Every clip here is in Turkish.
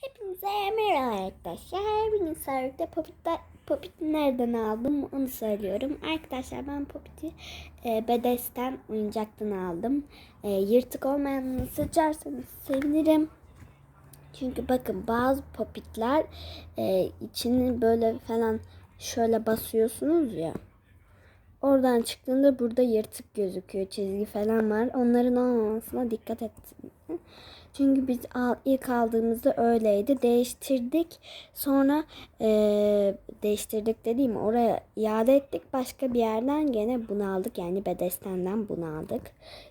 Hepinize merhaba arkadaşlar. Bugün Sarık'ta Popit'te Popit nereden aldım onu söylüyorum. Arkadaşlar ben Popit'i e, Bedes'ten oyuncaktan aldım. E, yırtık olmayanını seçerseniz sevinirim. Çünkü bakın bazı popitler e, içini böyle falan şöyle basıyorsunuz ya. Oradan çıktığında burada yırtık gözüküyor. Çizgi falan var. Onların olmamasına dikkat edin. Çünkü biz ilk aldığımızda öyleydi. Değiştirdik. Sonra eee, değiştirdik dediğim oraya iade ettik. Başka bir yerden gene bunu aldık. Yani Bedesten'den bunu aldık.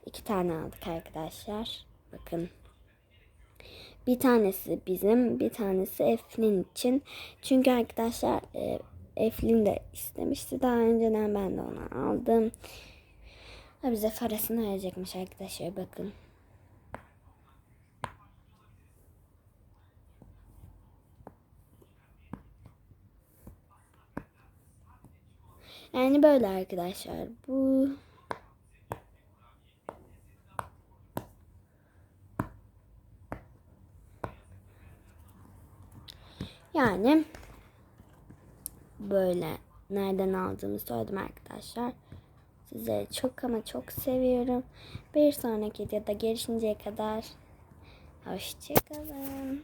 İki tane aldık arkadaşlar. Bakın. Bir tanesi bizim, bir tanesi Eflin için. Çünkü arkadaşlar e, Eflin de istemişti. Daha önceden ben de onu aldım. Ha, bize parasını verecekmiş arkadaşlar bakın. Yani böyle arkadaşlar. Bu yani böyle nereden aldığımı söyledim arkadaşlar. Size çok ama çok seviyorum. Bir sonraki videoda görüşünceye kadar hoşçakalın.